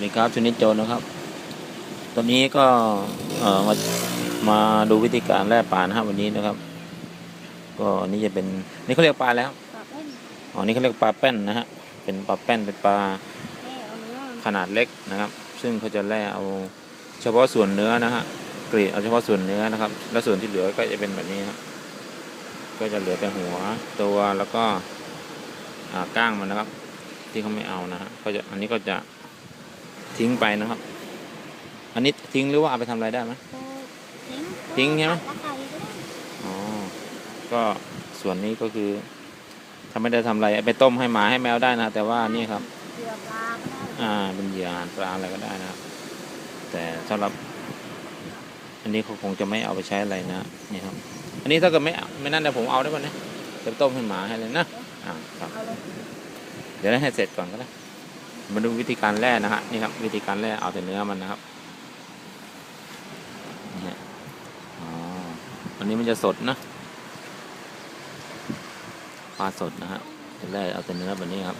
วัสดีครับชนิดโจรนะครับ ตอนนี้ก็เอ่อมามาดูวิธีการแล่ปลานะครับวันนี้นะครับ ก็นี่จะเป็นนี่เขาเรียกปลาแล้วปลาเล่นอ๋อนี่เขาเรียกปลาแป้นนะฮะเป็นปลาแป้นเป็นปลาแม่เอาเนื้อขนาดเล็กนะครับ ซึ่งเขาจะแล่เอาเฉพาะส่วนเนื้อนะฮะกรีดเอาเฉพาะส่วนเนื้อนะครับ แล้วส่วนที่เหลือก็จะเป็นแบบนี้ครับก็จะเหลือแต่หัวตัวแล้วก็อ่าก้างมันนะครับ ที่เขาไม่เอานะฮะก็จะอันนี้ก็จะ ทิ้งไปนะครับ อันนี้ทิ้งหรือว่าเอาไปทำอะไรได้ไหมโตทิ้งทิ้งใช่ไหมตะไคร้ก็ได้อ๋อ ก็ส่วนนี้ก็คือถ้าไม่ได้ทำอะไรเอาไปต้มให้หมาให้แมวได้นะ แต่ว่านี่ครับเกลือปลาก็ได้อ่าเป็นเหยื่ออาหารปลาอะไรก็ได้นะครับ แต่สำหรับ อันนี้เขาคงจะไม่เอาไปใช้อะไรนะนี่ครับ อันนี้ถ้าเกิดไม่เอาไม่นั่นเดี๋ยวผมเอาได้ป่ะเนี่ยจะต้มให้หมาให้เลยนะอ่าครับเอาเลยเดี๋ยวให้เสร็จก่อนก็ได้ มาดูวิธีการแล่นะฮะนี่ครับวิธีการแล่เอาแต่เนื้อมันนะครับนี่ฮะอ๋ออันนี้มันจะสดนะปลาสดนะฮะจะแล่เอาแต่เนื้อแบบนี้ครับ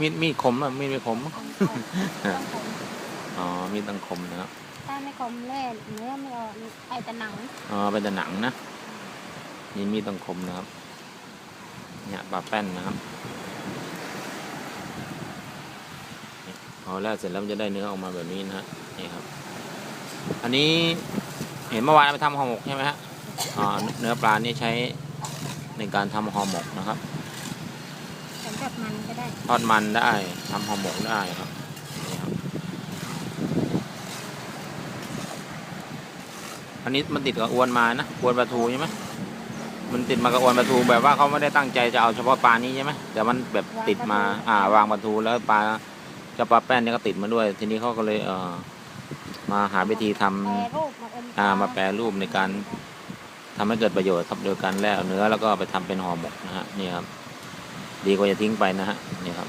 มีดมีดคมอะมีดไม่คมอะเอาเอาเอาอ๋อมีดตังคมนะครับถ้าไม่คมแล่เนื้อไม่ออกไอ้แต่หนังอ๋อเป็นแต่หนังนะ นี่มีดตังคมนะครับ เนี่ยปลาแป้นนะครับนี่พอแล้วเสร็จแล้วมันจะได้เนื้อออกมาแบบนี้นะฮะนี่ครับ อันนี้เห็นเมื่อวานเอาไปทำห่อหมกใช่ไหมฮะอ๋อเนื้อปลานี่ใช้ในการทำห่อหมกนะครับสำหรับมันก็ได้ทอดมันได้ทำห่อหมกได้ครับนี่ครับอันนี้มันติดกับอวนมานะอวนปลาทูใช่ไหม มันติดมากับอวนปลาทูแบบว่าเขาไม่ได้ตั้งใจจะเอาเฉพาะปลานี้ใช่ไหมแต่มันแบบติดมา อ่าวางปลาทูแล้วปลาเจะปลาแป้นเนี่ยก็ติดมาด้วย ทีนี้เขาก็เลยเออมาหาวิธีทำแปรรูปมาอมอ่ามาแปรรูปในการทำให้เกิดประโยชน์ครับโดยการแล่เอาเนื้อแล้วก็ไปทำเป็นห่อหมกนะฮะนี่ครับดีกว่าจะทิ้งไปนะฮะนี่ครับ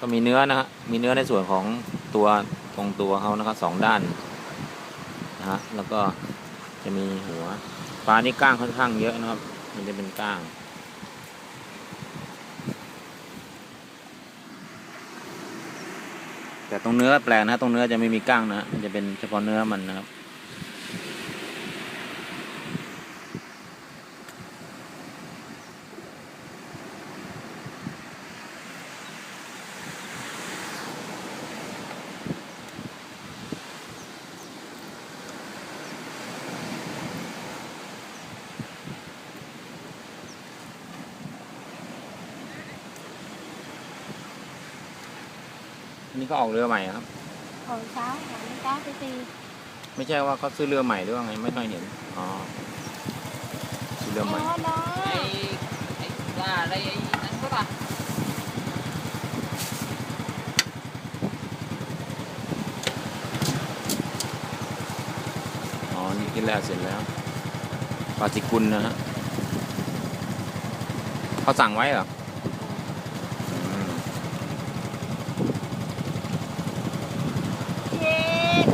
ก็มีเนื้อนะฮะมีเนื้อในส่วนของตัวตรงตัวเขานะครับสองด้านนะฮะแล้วก็ จะมีหัวปลานี่ก้างค่อนข้างเยอะนะครับ มันจะเป็นก้าง แต่ตรงเนื้อแปลกนะตรงเนื้อจะไม่มีก้างนะฮะมันจะเป็นเฉพาะเนื้อมันนะครับ นนี้ก็ออกเรือใหม่อะครับ ของเช้าของเช้าตีตีไม่ใช่ว่าเขาซื้อเรือใหม่หรือว่าไงไม่ค่อยเห็นอ๋อซื้อเรือใหม่น้อยน้อไอ้ยไอ้ปลาอะไรไอ้นั่นก็ป่ะอ๋อนี่กินแล้วเสร็จแล้วปลาติกุลนะฮะเขาสั่งไว้เหรออืม เย็น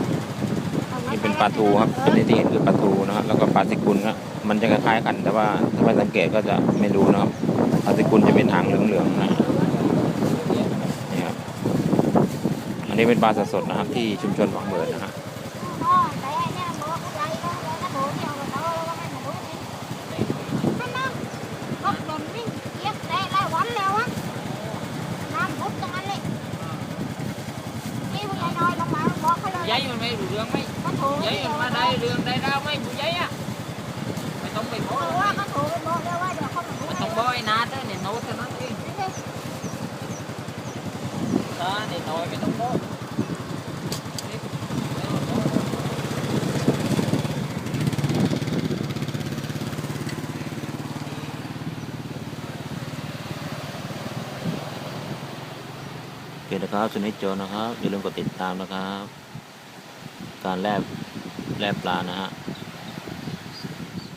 นี่เป็นปลาทูครับเป็นที่เห็นคือปลาทูนะฮะแล้วก็ปลาสิกุลนะมันจะคล้ายๆกัน แต่ว่าถ้าไม่สังเกตก็จะไม่รู้นะครับปลาสิกุลจะเป็นหางเหลืองๆนะนี่ครับอันนี้เป็นปลาสดๆนะครับที่ชุมชนฝังเบิดนะฮะ อ๋อแต่ไอ้เนี่ยบอกอะไรก็แล้วก็โถเดียวกับเราแล้วก็ไม่มาดูนี่นั่นนะรถยนต์วิ่งเอียกแต่หลายวันแล้วอะน้ำพุดตรงนั้นเลยนี่พวกยายน้อยลงมาบอกเขาเลย giấy mà mấy rượu mấy เขาโถ giấy mà đây đường đây đâu mấy vụ giấy á mày không bị เขา bó ว่าเขาโถไปบอกแล้วว่าเดี๋ยวเขามาดู mày ให้ không bó ai nát á này nấu cho nó đi นี่เลย đó để nồi mày không bó Đi, để mà bó. โอเคนะครับสุนิจโจนะครับอย่าลืมกดติดตามนะครับ การแลบแลบปลานะฮะ